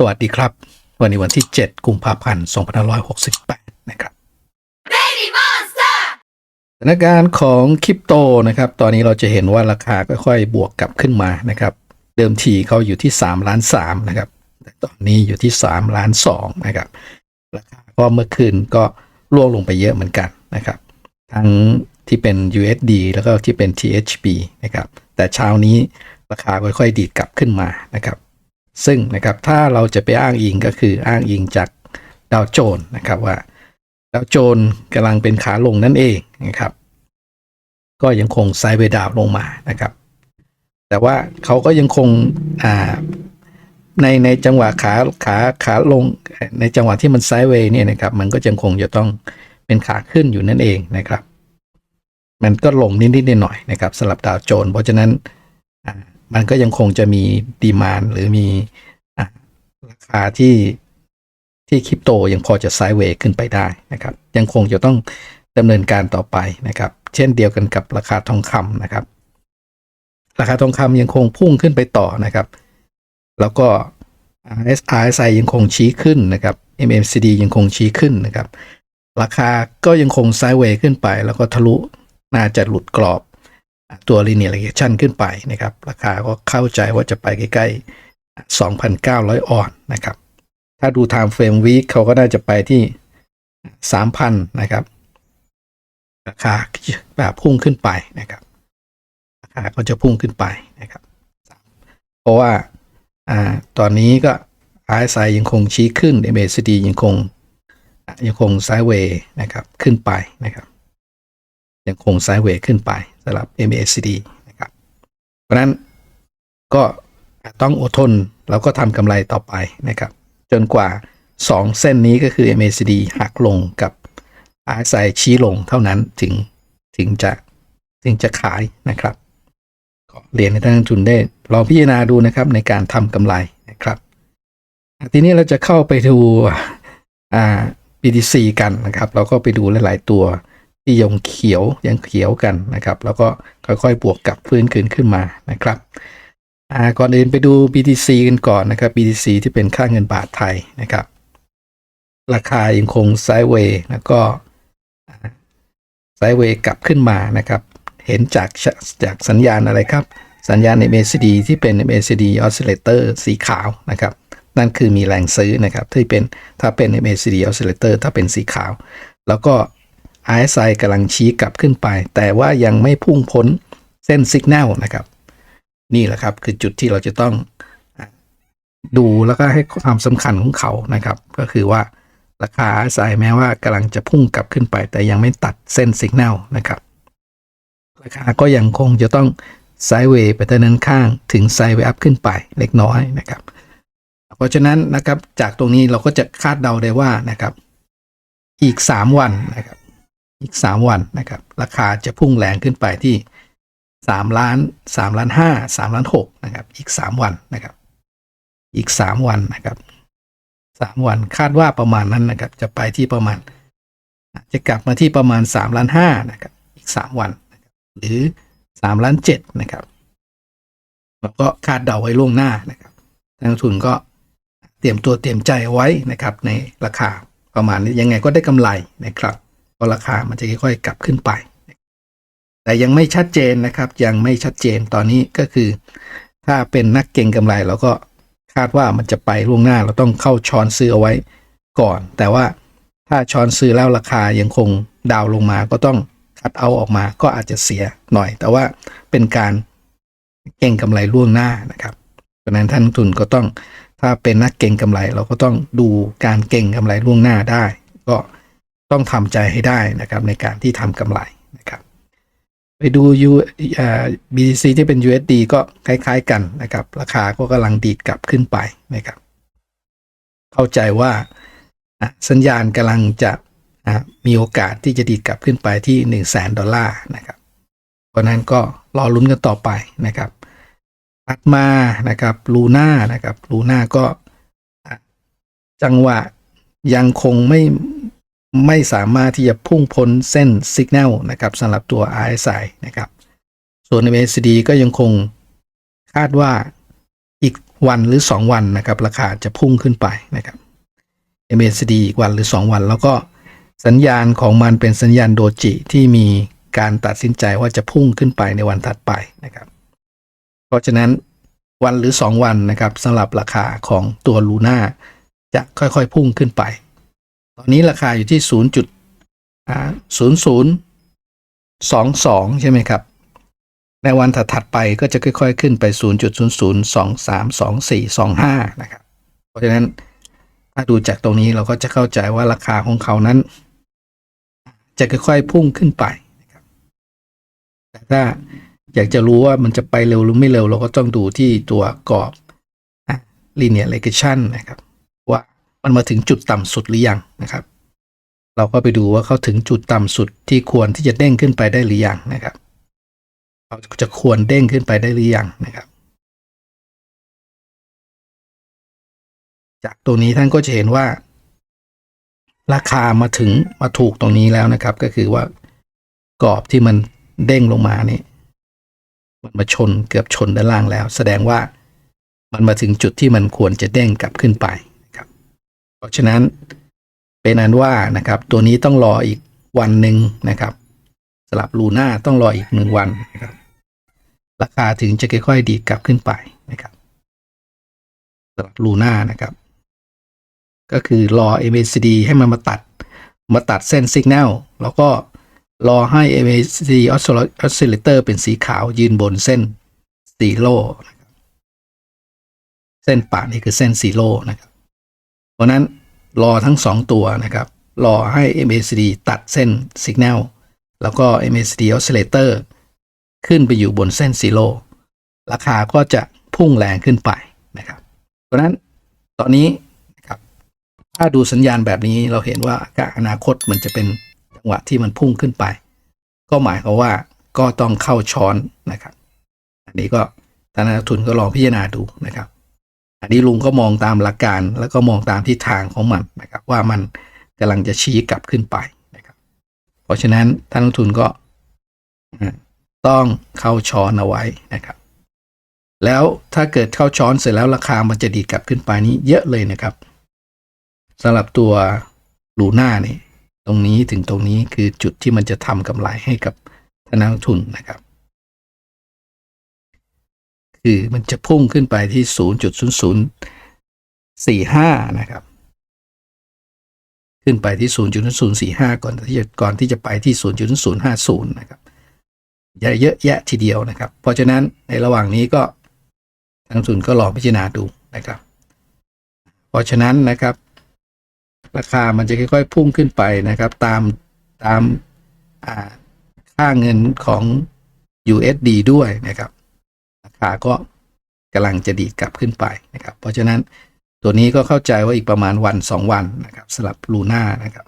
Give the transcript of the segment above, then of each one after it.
สวัสดีครับ วันนี้วันที่ 7 กุมภาพันธ์ 2568 นะครับ Baby Monster! สถานการณ์ของคริปโตนะครับ ตอนนี้เราจะเห็นว่าราคาค่อยๆ บวกกลับขึ้นมานะครับ เดิมทีเขาอยู่ที่ 3 ล้าน3นะครับ แต่ตอนนี้อยู่ที่ 3 ล้าน2นะครับ ราคาก็เมื่อคืนก็ร่วงลงไปเยอะเหมือนกันนะครับ ทั้งที่เป็น USD แล้วก็ที่เป็น THB นะครับ แต่เช้านี้ราคาค่อยๆ ดีดกลับขึ้นมานะครับ ซึ่งนะครับถ้าเราจะไปอ้างอิงก็คืออ้างอิงจากดาวโจน์นะครับว่าดาวโจน์กำลังเป็นขาลงนั่นเองนะครับ ก็ยังคงไซด์เวดาวลงมานะครับ แต่ว่าเขาก็ยังคงอ่าในในจังหวะขาขาขาลงในจังหวะที่มันไซด์เวย์เนี่ยนะครับ มันก็ยังคงจะต้องเป็นขาขึ้นอยู่นั่นเองนะครับ มันก็ลงนิดๆหน่อยๆนะครับสำหรับดาวโจน์เพราะฉะนั้น มันก็ยังคงจะมีดีมานหรือมีราคาที่ที่คริปโตยังพอจะไซด์เวย์ขึ้นไปได้นะครับ ยังคงจะต้องดำเนินการต่อไปนะครับ เช่นเดียวกันกับราคาทองคำนะครับ ราคาทองคำยังคงพุ่งขึ้นไปต่อนะครับ แล้วก็ RSI ยังคงชี้ขึ้นนะครับ MMCD ยังคงชี้ขึ้นนะครับ ราคาก็ยังคงไซด์เวย์ขึ้นไป แล้วก็ทะลุน่าจะหลุดกรอบ ตัว linear regression ขึ้นไปนะครับ ราคาก็เข้าใจว่าจะไปใกล้ๆ 2,900 ออนนะครับ ถ้าดู time frame week เขาก็น่าจะไปที่ 3,000 นะครับ ราคาแบบพุ่งขึ้นไปนะครับ ราคาก็จะพุ่งขึ้นไปนะครับ เพราะว่าอ่าตอนนี้ก็ RSI ยังคงชี้ขึ้น MACD ยังคงยังคงไซด์เวย์นะครับขึ้นไปนะครับ ยังคงไซด์เวย์ขึ้นไปสำหรับ MACD นะครับเพราะนั้นก็ต้องอดทนแล้วก็ทำกำไรต่อไปนะครับ จนกว่า 2 เส้นนี้ก็คือ MACD หักลงกับ RSI ชี้ลงเท่านั้นถึงถึงจะถึงจะขายนะครับเรียนให้ท่านนักลงทุนได้ลองพิจารณาดูนะครับในการทำกำไรนะครับ ทีนี้เราจะเข้าไปดู BTC กันนะครับ เราก็ไปดูหลาย ๆ ตัว ที่ยังเขียวยังเขียวกันนะครับ แล้วก็ค่อยๆบวกกลับฟื้นคืนขึ้นมานะครับก่อนอื่นไปดู BTC กันก่อนนะครับ BTC ที่เป็นค่าเงินบาทไทยนะครับ ราคายังคงไซด์เวย์แล้วก็ไซด์เวย์กลับขึ้นมานะครับ เห็นจากจากสัญญาณอะไรครับ สัญญาณ MACD ที่เป็น MACD oscillator สีขาวนะครับ นั่นคือมีแรงซื้อนะครับ ที่เป็นถ้าเป็น MACD oscillator ถ้าเป็นสีขาว แล้วก็ RSI กำลังชี้กลับขึ้นไป แต่ว่ายังไม่พุ่งพ้นเส้นสัญญาณนะครับ นี่แหละครับคือจุดที่เราจะต้องดูแล้วก็ให้ความสำคัญของเขานะครับ ก็คือว่าราคาสายแม้ว่ากำลังจะพุ่งกลับขึ้นไป แต่ยังไม่ตัดเส้นสัญญาณนะครับราคาก็ยังคงจะต้องไซด์เวย์ไปทางด้นข้างถึงไซด์เวย์อัพขึ้นไปเล็กน้อยนะครับ เพราะฉะนั้นนะครับจากตรงนี้เราก็จะคาดเดาได้ว่านะครับ อีก 3 วันนะครับ อีก 3 วันนะครับ ราคาจะพุ่งแรงขึ้นไปที่ 3 ล้าน 3 ล้าน 5 3 ล้าน6นะครับ อีก 3 วันนะครับ อีก 3 วันนะครับ 3 วันคาดว่าประมาณนั้นนะครับ จะไปที่ประมาณ จะกลับมาที่ประมาณ 3 ล้าน5นะครับ อีก 3 วันนะครับหรือ 3 ล้าน7นะครับแล้วก็คาดเดาไว้ล่วงหน้านะครับนักลงทุนก็เตรียมตัวเตรียมใจไว้นะครับ ในราคาประมาณนี้ยังไงก็ได้กำไรนะครับ เพราะราคามันจะค่อยๆกลับขึ้นไป แต่ยังไม่ชัดเจนนะครับ ยังไม่ชัดเจนตอนนี้ก็คือ ถ้าเป็นนักเก็งกำไรเราก็คาดว่ามันจะไปล่วงหน้าเราต้องเข้าช้อนซื้อเอาไว้ก่อน แต่ว่าถ้าช้อนซื้อแล้วราคายังคงดาวลงมาก็ต้องคัดเอาออกมาก็อาจจะเสียหน่อย แต่ว่าเป็นการเก็งกำไรล่วงหน้านะครับเพราะนั้นท่านทุนก็ต้องถ้าเป็นนักเก็งกำไรเราก็ต้องดูการเก็งกำไรล่วงหน้าได้ ก็ ต้องทำใจให้ได้นะครับในการที่ทำกำไรนะครับ ไปดู U อ่า BTC ที่เป็น USD ก็คล้ายๆกันนะครับ ราคาก็กำลังดีดกลับขึ้นไปนะครับ เข้าใจว่าสัญญาณกำลังจะมีโอกาสที่จะดีดกลับขึ้นไปที่1 0 0 0 0แสนดอลลาร์นะครับเพราะนั้นก็รอลุ้นกันต่อไปนะครับถัดมานะครับลูน่านะครับลูน่าก็จังหวะยังคงไม่ ไม่สามารถที่จะพุ่งพ้นเส้นสัญญาณนะครับสำหรับตัว RSI นะครับ ส่วน MACD ก็ยังคงคาดว่าอีกวันหรือ 2 วันนะครับราคาจะพุ่งขึ้นไปนะครับ MACD อีกวันหรือ 2 วัน แล้วก็สัญญาณของมันเป็นสัญญาณโดจิที่มีการตัดสินใจว่าจะพุ่งขึ้นไปในวันถัดไปนะครับ เพราะฉะนั้นวันหรือ 2 วันนะครับสำหรับราคาของตัวลูน่าจะค่อยๆพุ่งขึ้นไป ตอนนี้ราคาอยู่ที่ 0 จุด0 0 2 2 ใช่ไหมครับ ในวันถัดๆไปก็จะค่อย ๆ ขึ้นไป 0.00232425 นะครับ เพราะฉะนั้นถ้าดูจากตรงนี้เราก็จะเข้าใจว่าราคาของเขานั้น จะค่อยๆพุ่งขึ้นไปนะครับแต่ถ้าอยากจะรู้ว่ามันจะไปเร็วหรือไม่เร็ว เราก็ต้องดูที่ตัวกรอบ linear regression นะครับ มันมาถึงจุดต่ำสุดหรือยังนะครับ เราก็ไปดูว่าเขาถึงจุดต่ำสุดที่ควรที่จะเด้งขึ้นไปได้หรือยังนะครับเราจะควรเด้งขึ้นไปได้หรือยังนะครับ จากตรงนี้ท่านก็จะเห็นว่า ราคามาถึงมาถูกตรงนี้แล้วนะครับ ก็คือว่ากรอบที่มันเด้งลงมานี่มันมาชนเกือบชนด้านล่างแล้ว แสดงว่ามันมาถึงจุดที่มันควรจะเด้งกลับขึ้นไป เพราะฉะนั้นเป็นอันว่านะครับ ตัวนี้ต้องรออีกวันหนึ่งนะครับสลับลูน่าต้องรออีกหนึ่งวันนะครับราคาถึงจะค่อยๆดีดกลับขึ้นไปนะครับสำหรับลูน่านะครับ ก็คือรอ MACD ให้มันมาตัดมาตัดเส้นสัญญาณแล้วก็รอให้ MACD oscillator เป็นสีขาวยืนบนเส้นสีโลนะครับเส้นป่านี่คือเส้นสีโลนะครับ เพราะนั้นรอทั้งสองตัวนะครับ รอให้ MACD ตัดเส้นสัญญาณแล้วก็ MACD oscillator ขึ้นไปอยู่บนเส้นซีโร่ราคาก็จะพุ่งแรงขึ้นไปนะครับเพราะนั้นตอนนี้นะครับถ้าดูสัญญาณแบบนี้เราเห็นว่าการอนาคตมันจะเป็นจังหวะที่มันพุ่งขึ้นไป ก็หมายความว่าก็ต้องเข้าช้อนนะครับ อันนี้ก็ท่านนักทุนก็ลองพิจารณาดูนะครับ อันนี้ลุงก็มองตามหลักการแล้วก็มองตามทิศทางของมันนะครับ ว่ามันกำลังจะชี้กลับขึ้นไปนะครับ เพราะฉะนั้นท่านนักทุนก็ต้องเข้าช้อนเอาไว้นะครับ แล้วถ้าเกิดเข้าช้อนเสร็จแล้วราคามันจะดีดกลับขึ้นไปนี้เยอะเลยนะครับสำหรับตัวลูน่านี่ตรงนี้ถึงตรงนี้คือจุดที่มันจะทำกำไรให้กับธนาคารทุนนะครับ คือมันจะพุ่งขึ้นไปที่ 0.0045 นะครับ ขึ้นไปที่ 0.0045 ก่อนที่จะก่อนที่จะไปที่0.0050 นะครับเยอะแยะทีเดียวนะครับ เพราะฉะนั้นในระหว่างนี้ก็ทางทุนก็ลองพิจารณาดูนะครับ เพราะฉะนั้นนะครับ ราคามันจะค่อยๆ พุ่งขึ้นไปนะครับ ตามตามค่าเงินของ USD ด้วยนะครับ ราก็กำลังจะดีดกลับขึ้นไปนะครับ เพราะฉะนั้นตัวนี้ก็เข้าใจว่าอีกประมาณวันสองวันนะครับสลับลูน่านะครับ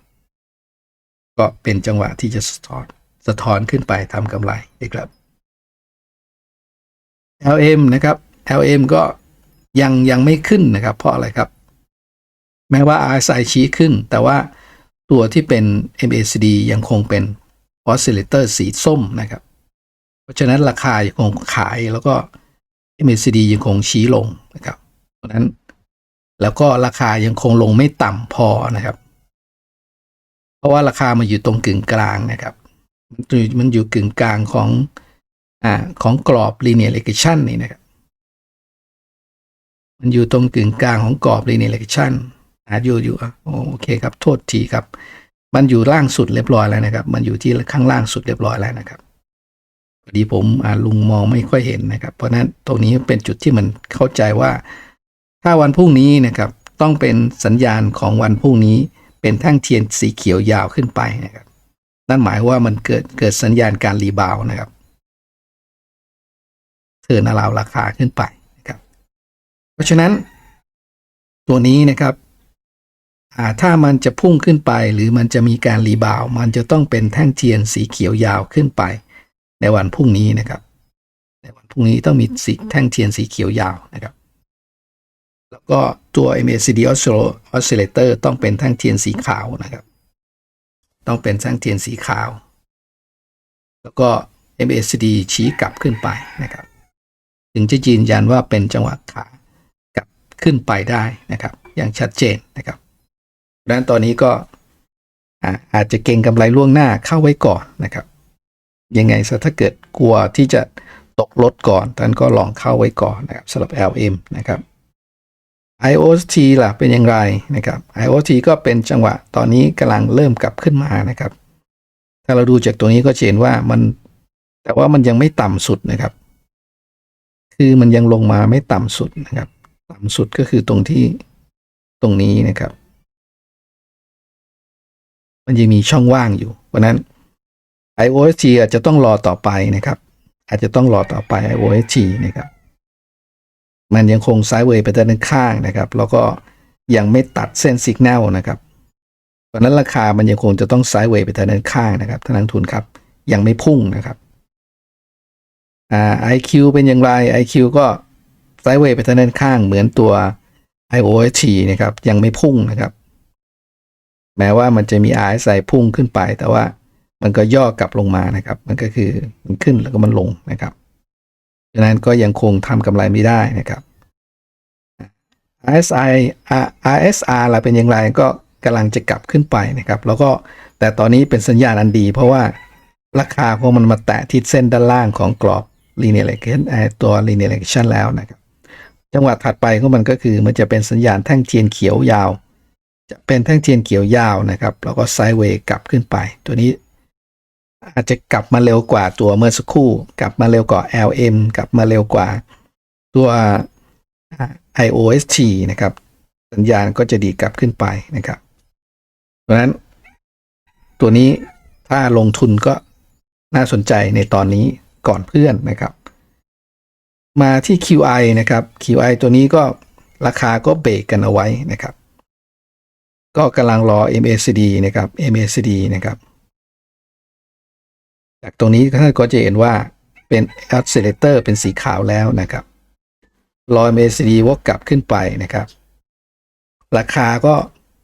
ก็เป็นจังหวะที่จะสะท้อนสะท้อนขึ้นไปทำกำไรนะครับ LM นะครับ LM ก็ยังยังไม่ขึ้นนะครับ เพราะอะไรครับ แม้ว่า RSI ชี้ขึ้น แต่ว่าตัวที่เป็น MACD ยังคงเป็น oscillator สีส้มนะครับ เพราะฉะนั้นราคายังคงขายแล้วก็ MACD ยังคงชี้ลงนะครับเพราะนั้นแล้วก็ราคายังคงลงไม่ต่ำพอนะครับ เพราะว่าราคามันอยู่ตรงกึ่งกลางนะครับ มันอยู่มันอยู่กึ่งกลางของอ่าของกรอบ linear regression นี่นะครับ มันอยู่ตรงกึ่งกลางของกรอบ linear regression อ่าอยู่อยู่โอเคครับ โทษทีครับ มันอยู่ล่างสุดเรียบร้อยแล้วนะครับ มันอยู่ที่ข้างล่างสุดเรียบร้อยแล้วนะครับ อดีผมอาลุงมองไม่ค่อยเห็นนะครับ เพราะนั้นตรงนี้เป็นจุดที่มันเข้าใจว่า ถ้าวันพรุ่งนี้นะครับต้องเป็นสัญญาณของวันพรุ่งนี้ เป็นแท่งเทียนสีเขียวยาวขึ้นไปนะครับนั่นหมายว่ามันเกิดเกิดสัญญาณการรีบาวด์นะครับเทิร์นอลาวราคาขึ้นไปนะครับ เพราะฉะนั้น ตัวนี้นะครับถ้ามันจะพุ่งขึ้นไปหรือมันจะมีการรีบาวด์มันจะต้องเป็นแท่งเทียนสีเขียวยาวขึ้นไป ในวันพรุ่งนี้นะครับ ในวันพรุ่งนี้ต้องมีสีแท่งเทียนสีเขียวยาวนะครับ แล้วก็ตัว MACD oscillator ต้องเป็นแท่งเทียนสีขาวนะครับ ต้องเป็นแท่งเทียนสีขาว แล้วก็ MACD ชี้กลับขึ้นไปนะครับ ถึงจะยืนยันว่าเป็นจังหวะขากลับขึ้นไปได้นะครับ อย่างชัดเจนนะครับดังนั้นตอนนี้ก็อาอาจจะเก่งกำไรล่วงหน้าเข้าไว้ก่อนนะครับ ยังไงซะถ้าเกิดกลัวที่จะตกรถก่อนท่านก็ลองเข้าไว้ก่อนนะครับสำหรับ LM นะครับ IOT ล่ะเป็นอย่างไรนะครับ IOT ก็เป็นจังหวะตอนนี้กำลังเริ่มกลับขึ้นมานะครับ ถ้าเราดูจากตัวนี้ก็เห็นว่ามันแต่ว่ามันยังไม่ต่ำสุดนะครับ คือมันยังลงมาไม่ต่ำสุดนะครับ ต่ำสุดก็คือตรงที่ตรงนี้นะครับ มันยังมีช่องว่างอยู่เพราะนั้น IOSG อาจจะต้องรอต่อไปนะครับ อาจจะต้องรอต่อไป IOSG นะครับ มันยังคงไซด์เวย์ไปด้านข้างนะครับ แล้วก็ยังไม่ตัดเส้นสัญญาณนะครับเพราะนั้นราคามันยังคงจะต้องไซด์เวย์ไปทางด้านข้างนะครับท่านนักทุนครับ ยังไม่พุ่งนะครับอ่า IQ เป็นอย่างไร IQ ก็ไซด์เวย์ไปทางด้านข้างเหมือนตัว IOST นะครับ ยังไม่พุ่งนะครับ แม้ว่ามันจะมี RSI พุ่งขึ้นไปแต่ว่า มันก็ย่อกลับลงมานะครับ มันก็คือมันขึ้นแล้วก็มันลงนะครับดังนั้นก็ยังคงทำกำไรไม่ได้นะครับ RSI RSR ล่ะเป็นอย่างไรก็กำลังจะกลับขึ้นไปนะครับ แล้วก็แต่ตอนนี้เป็นสัญญาณอันดี เพราะว่าราคาของมันมาแตะที่เส้นด้านล่างของกรอบ linear regression ตัว linear regression แล้วนะครับ จังหวะถัดไปของมันก็คือมันจะเป็นสัญญาณแท่งเทียนเขียวยาว จะเป็นแท่งเทียนเขียวยาวนะครับ แล้วก็ไซด์เวย์กลับขึ้นไป ตัวนี้ อาจจะกลับมาเร็วกว่าตัวเมื่อสักครู่ กลับมาเร็วกว่า LM กลับมาเร็วกว่าตัว IOST นะครับ สัญญาณก็จะดีกลับขึ้นไปนะครับ เพราะฉะนั้นตัวนี้ถ้าลงทุนก็น่าสนใจในตอนนี้ก่อนเพื่อนนะครับ มาที่ QI นะครับ QI ตัวนี้ก็ราคาก็เบรกกันเอาไว้นะครับ ก็กำลังรอ MACD นะครับ MACD นะครับ จากตรงนี้ท่านก็จะเห็นว่าเป็น accelerator เป็นสีขาวแล้วนะครับรอย MACD วกกลับขึ้นไปนะครับ ราคาก็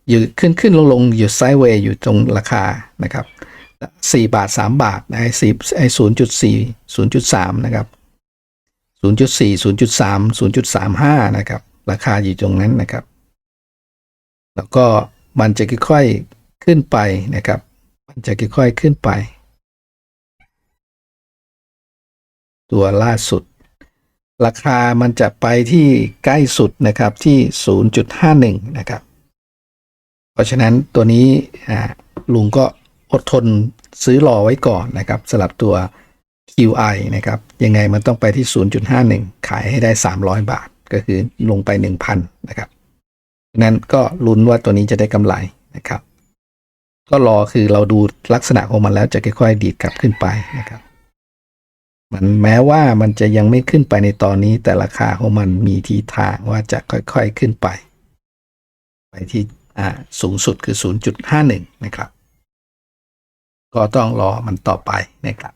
อยู่ขึ้นขึ้นลงลงอยู่ไซด์เวย์อยู่ตรงราคานะครับสี่บาทสามบาทไอ้สี่ไอ้ศูนย์จุดสี่ศูนย์จุดสามนะครับศูนย์จุดสี่ศูนย์จุดสามศูนย์จุดสามห้านะครับ ราคาอยู่ตรงนั้นนะครับ แล้วก็มันจะค่อยๆขึ้นไปนะครับ มันจะค่อยๆขึ้นไป ตัวล่าสุด ราคามันจะไปที่ใกล้สุดนะครับที่ 0.51 นะครับ เพราะฉะนั้นตัวนี้ลุงก็อดทนซื้อรอไว้ก่อนนะครับสำหรับตัว QI นะครับ ยังไงมันต้องไปที่ 0.51 ขายให้ได้ 300 บาท ก็คือลงไป 1,000 นะครับนั้นก็ลุ้นว่าตัวนี้จะได้กำไรนะครับ ก็รอคือเราดูลักษณะของมันแล้วจะค่อยๆดีดกลับขึ้นไปนะครับ มันแม้ว่ามันจะยังไม่ขึ้นไปในตอนนี้ แต่ราคาของมันมีทีทางว่าจะค่อยๆขึ้นไป ไปที่อ่าสูงสุดคือ 0.51 นะครับ ก็ต้องรอมันต่อไปนะครับ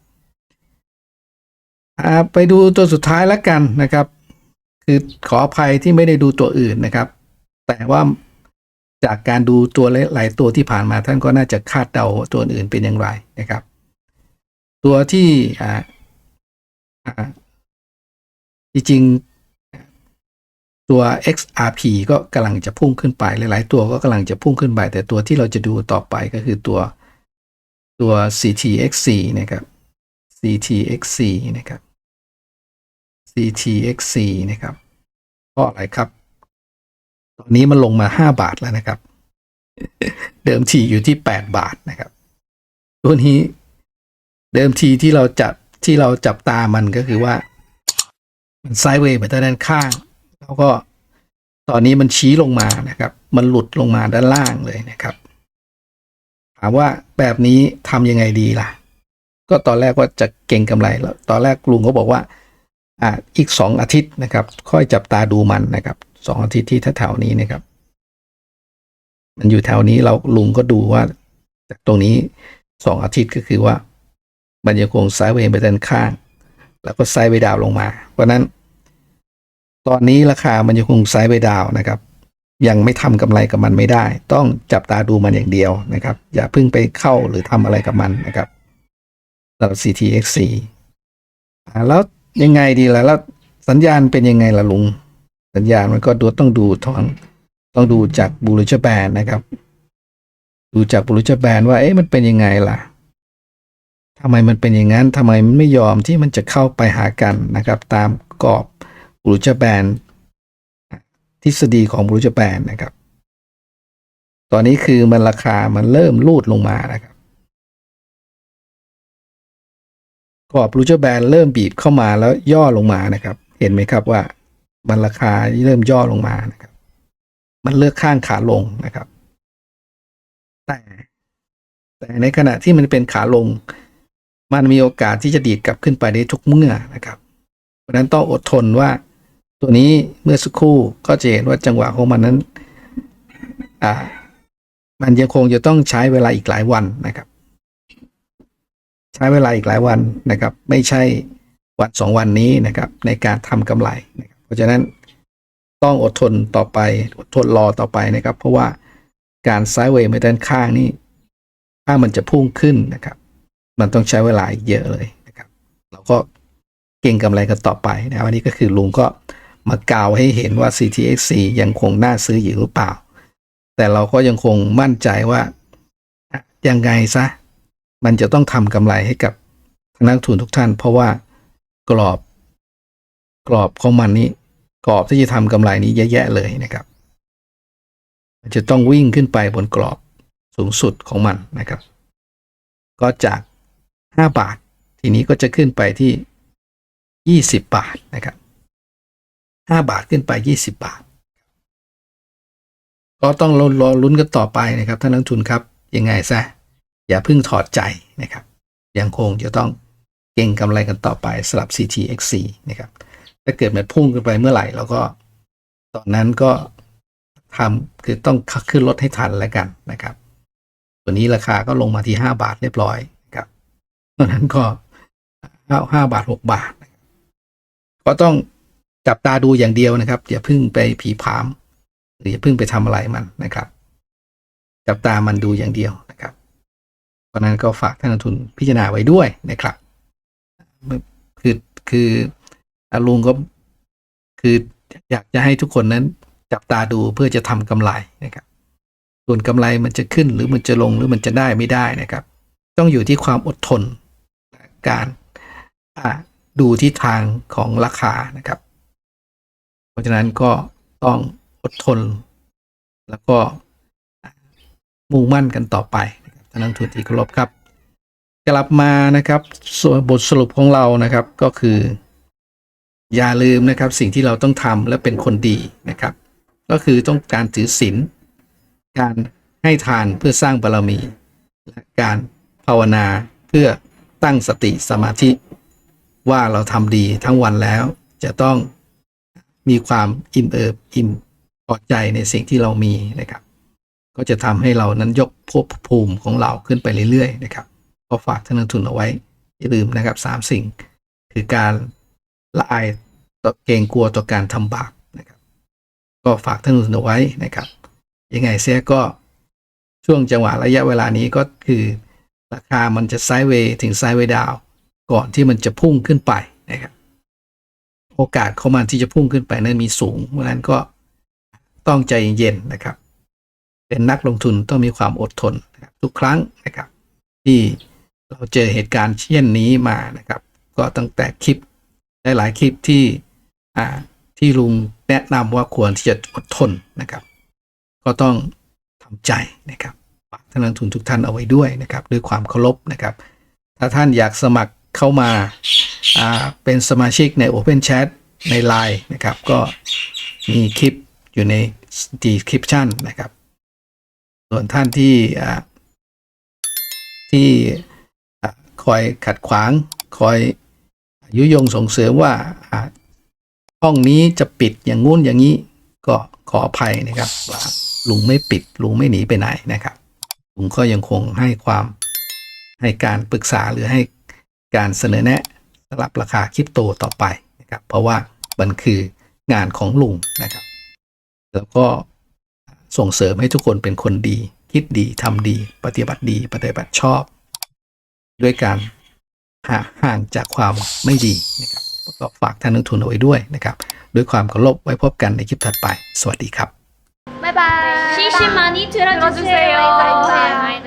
ไปดูตัวสุดท้ายแล้วกันนะครับ คือขออภัยที่ไม่ได้ดูตัวอื่นนะครับ แต่ว่าจากการดูตัวหลายตัวที่ผ่านมาท่านก็น่าจะคาดเดาตัวอื่นเป็นอย่างไรนะครับ ตัวที่อ่าอ่า จริงๆตัว XRP ก็กำลังจะพุ่งขึ้นไป หลาย ๆ ตัวก็กำลังจะพุ่งขึ้นไป แต่ตัวที่เราจะดูต่อไปก็คือตัวตัว CTXC นะครับ CTXC นะครับ CTXC นะครับเพราะอะไรครับ ตอนนี้มันลงมา 5 บาทแล้วนะครับ เดิมทีอยู่ที่ 8 บาทนะครับ ตัวนี้เดิมทีที่เราจับ ที่เราจับตามันก็คือว่า มันไซด์เวย์ไปด้านข้าง แล้วก็ตอนนี้มันชี้ลงมานะครับ มันหลุดลงมาด้านล่างเลยนะครับ ถามว่าแบบนี้ทำยังไงดีล่ะ ก็ตอนแรกว่าจะเก่งกำไรแล้ว ตอนแรกลุงก็บอกว่าอ่าอีกสองอาทิตย์นะครับ ค่อยจับตาดูมันนะครับสองอาทิตย์ที่แถวๆนี้นะครับ มันอยู่แถวนี้เราลุงก็ดูว่าจากตรงนี้สองอาทิตย์ก็คือว่า มันยังคงไซด์เวย์ไปด้านข้าง แล้วก็ไซด์เวย์ดาวลงมา เพราะนั้น ตอนนี้ราคามันยังคงไซด์เวย์ดาวนะครับ ยังไม่ทำกำไรกับมันไม่ได้ ต้องจับตาดูมันอย่างเดียวนะครับ อย่าเพิ่งไปเข้าหรือทำอะไรกับมันนะครับสำหรับ CTXC อ่าแล้วยังไงดีล่ะแล้วสัญญาณเป็นยังไงล่ะลุง สัญญาณมันก็ดูต้องดูทองต้องดูจากบูร g แบนนะครับ ดูจากบูร g แบนว่าเอ๊ะมันเป็นยังไงล่ะ ทำไมมันเป็นอย่างนั้นทำไมมันไม่ยอมที่มันจะเข้าไปหากันนะครับ ตามกรอบบูร g แบนทฤษฎีของบูร g แบนนะครับ ตอนนี้คือมันราคามันเริ่มลูดลงมานะครับกรอบรูเจอร์แบนเริ่มบีบเข้ามาแล้วย่อลงมานะครับ เห็นไหมครับว่ามันราคาเริ่มย่อลงมานะครับ มันเลือกข้างขาลงนะครับ แต่แต่ในขณะที่มันเป็นขาลง มันมีโอกาสที่จะดีดกลับขึ้นไปได้ทุกเมื่อนะครับ เพราะนั้นต้องอดทนว่า ตัวนี้เมื่อสักครู่ก็จะเห็นว่าจังหวะของมันนั้นอ่ามันยังคงจะต้องใช้เวลาอีกหลายวันนะครับ ใช้เวลาอีกหลายวันนะครับ ไม่ใช่วันสองวันนี้นะครับ ในการทำกำไรนะครับเพราะฉะนั้นต้องอดทนต่อไปอดทนรอต่อไปนะครับ เพราะว่าการไซด์เวย์ไปด้านข้างนี่ถ้ามันจะพุ่งขึ้นนะครับ มันต้องใช้เวลาอีกเยอะเลยนะครับ เราก็เก่งกำไรกันต่อไปนะวันนี้ก็คือลุงก็มากล่าวให้เห็นว่า CTXC ยังคงน่าซื้ออยู่หรือเปล่า แต่เราก็ยังคงมั่นใจว่ายังไงซะ มันจะต้องทำกำไรให้กับนักทุนทุกท่าน เพราะว่ากรอบ กรอบของมันนี้ กรอบที่จะทำกำไรนี้เยอะแยะเลยนะครับ มันจะต้องวิ่งขึ้นไปบนกรอบสูงสุดของมันนะครับ ก็จาก 5 บาท ทีนี้ก็จะขึ้นไปที่ 20 บาทนะครับ 5 บาทขึ้นไป 20 บาท ก็ต้องรอรอลุ้นกันต่อไปนะครับท่านนักลงทุนครับยังไงซะอย่าเพิ่งถอดใจนะครับ ยังคงจะต้องเก่งกำไรกันต่อไปสำหรับ CTXC นะครับถ้าเกิดมันพุ่งขึ้นไปเมื่อไหร่แล้วก็ตอนนั้นก็ทำคือต้องขึ้นรถให้ทันแล้วกันนะครับ ตัวนี้ราคาก็ลงมาที่ 5 บาทเรียบร้อย ตอนนั้นก็ห้าบาบาทนะครับก็ต้องจับตาดูอย่างเดียวนะครับอย่าพิ่งไปผีผาม หรืออย่าพิ่งไปทำอะไรมันนะครับ จับตามันดูอย่างเดียวนะครับเพราะนั้นก็ฝากท่านนักทุนพิจารณาไว้ด้วยนะครับคือคืออาลุงก็คืออยากจะให้ทุกคนนั้น จับตาดูเพื่อจะทำกำไรนะครับ ส่วนกำไรมันจะขึ้นหรือมันจะลงหรือมันจะได้ไม่ได้นะครับ ต้องอยู่ที่ความอดทน การดูทิศทางของราคานะครับ เพราะฉะนั้นก็ต้องอดทน แล้วก็มุ่งมั่นกันต่อไปนะครับท่านนักทุนที่เคารพครับ กลับมานะครับส่วนบทสรุปของเรานะครับก็คือ อย่าลืมนะครับสิ่งที่เราต้องทำและเป็นคนดีนะครับ ก็คือต้องการถือศีลการให้ทานเพื่อสร้างบารมี และการภาวนาเพื่อ ตั้งสติสมาธิ ว่าเราทำดีทั้งวันแล้ว จะต้องมีความอิ่มเอิบอิ่มพอใจในสิ่งที่เรามีนะครับ ก็จะทำให้เรานั้นยกภพภูมิของเราขึ้นไปเรื่อยๆนะครับก็ฝากท่านนักทุนเอาไว้อย่าลืมนะครับสามสิ่ง คือการละอายต่อเกรงกลัวต่อการทำบาปนะครับ ก็ฝากท่านนักทุนเอาไว้นะครับ ยังไงเสียก็ช่วงจังหวะระยะเวลานี้ก็คือ ราคามันจะไซด์เวย์ถึงไซด์เวย์ดาวก่อนที่มันจะพุ่งขึ้นไปนะครับ โอกาสของมันที่จะพุ่งขึ้นไปนั้นมีสูงเพราะนั้นก็ต้องใจเย็นนะครับ เป็นนักลงทุนต้องมีความอดทนนะครับทุกครั้งนะครับ ที่เราเจอเหตุการณ์เช่นนี้มานะครับ ก็ตั้งแต่คลิปหลายๆคลิปที่อ่าที่ลุงแนะนำว่าควรที่จะอดทนนะครับ ก็ต้องทำใจนะครับ ท่านนักลงทุนทุกท่านเอาไว้ด้วยนะครับด้วยความเคารพนะครับ ถ้าท่านอยากสมัครเข้ามาาเป็นสมาชิกใน Open Chat ใน Line นะครับ ก็มีคลิปอยู่ใน description นะครับ ส่วนท่านที่ที่คอยขัดขวาง คอยยุยงส่งเสริมว่าห้องนี้จะปิดอย่างงู้นอย่างนี้ ก็ขออภัยนะครับลุงไม่ปิดลุงไม่หนีไปไหนนะครับ ลุงก็ยังคงให้ความให้การปรึกษาหรือให้การเสนอแนะสำหรับราคาคริปโตต่อไปนะครับเพราะว่ามันคืองานของลุงนะครับ แล้วก็ส่งเสริมให้ทุกคนเป็นคนดี คิดดีทำดี ปฏิบัติดี ปฏิบัติชอบ ด้วยการห่าห่างจากความไม่ดีนะครับก็ฝากท่านนักทุนเอาไว้ด้วยนะครับ ด้วยความเคารพไว้พบกันในคลิปถัดไป สวัสดีครับ 바이바이. 시시 많이 들어주세요. 바이바이.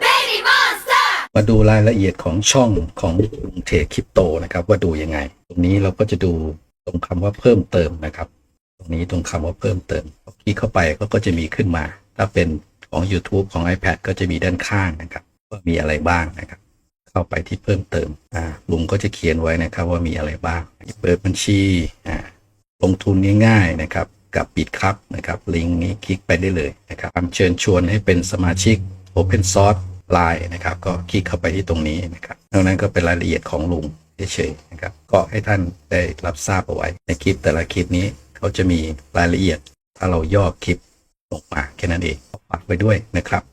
Baby monster. มาดูรายละเอียดของช่องของลุงเทคริปโตนะครับ ว่าดูยังไง ตรงนี้เราก็จะดูตรงคำว่าเพิ่มเติมนะครับ ตรงนี้ตรงคำว่าเพิ่มเติมพอคลิกเข้าไปก็ก็จะมีขึ้นมา ถ้าเป็นของ YouTube ของ iPad ก็จะมีด้านข้างนะครับว่ามีอะไรบ้างนะครับ เข้าไปที่เพิ่มเติมอ่าลุงก็จะเขียนไว้นะครับว่ามีอะไรบ้าง เปิดบัญชีอ่าลงทุนง่ายๆนะครับ กับปิดครับนะครับลิงก์นี้คลิกไปได้เลยนะครับเชิญชวนให้เป็นสมาชิก Open Source Line นะครับ ก็คลิกเข้าไปที่ตรงนี้นะครับนอกนั้นก็เป็นรายละเอียดของลุงเฉยๆนะครับ ก็ให้ท่านได้รับทราบเอาไว้ ในคลิปแต่ละคลิปนี้เขาจะมีรายละเอียด ถ้าเราย่อคลิปลงมาแค่นั้นเองฝากไว้ด้วยนะครับ